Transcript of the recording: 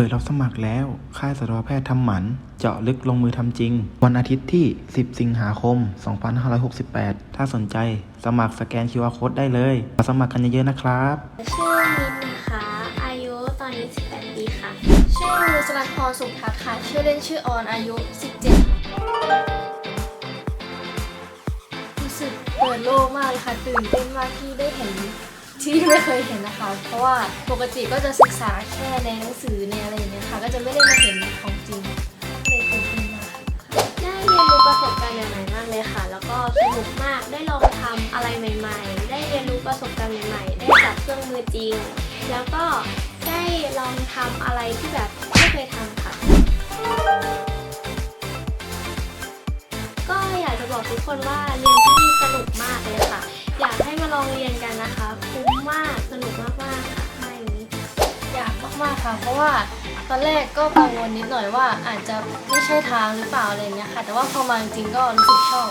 เปิดรับสมัครแล้ว ค่ายสัตวแพทย์ทำหมัน เจาะลึกลงมือทำจริง วันอาทิตย์ที่ 10 สิงหาคม 2568 ถ้าสนใจสมัครสแกน QR Code ได้เลย มาสมัครกันเยอะๆนะครับ ชื่อมินนะคะ อายุตอนนี้ 18 ปีค่ะ ชื่อสรันพรสุขทัศน์ค่ะ ชื่อเล่นชื่อออน อายุ 17 รู้สึกเปิดโลกมากเลยค่ะ ตื่นเต้นมากที่ได้เห็น ที่ไม่เคยเห็นนะคะ เพราะว่าปกติก็จะศึกษาแค่ในหนังสือในอะไรอย่างเงี้ยค่ะ ก็จะไม่ได้มาเห็นของจริงเลยตื่นเต้นมากค่ะได้เรียนรู้ประสบการณ์ใหม่ๆมากเลยค่ะ แล้วก็สนุกมาก ได้ลองทำอะไรใหม่ ๆ ได้เรียนรู้ประสบการณ์ใหม่ๆ ได้จับเครื่องมือจริง แล้วก็ได้ลองทำอะไรที่แบบไม่เคยทำค่ะ ก็อยากจะบอกทุกคนว่าเรียน ค่ะ เพราะว่าตอนแรกก็กังวลนิดหน่อยว่าอาจจะไม่ใช่ทางหรือเปล่าอะไรเงี้ยค่ะ แต่ว่าพอมาจริงๆก็รู้สึกชอบ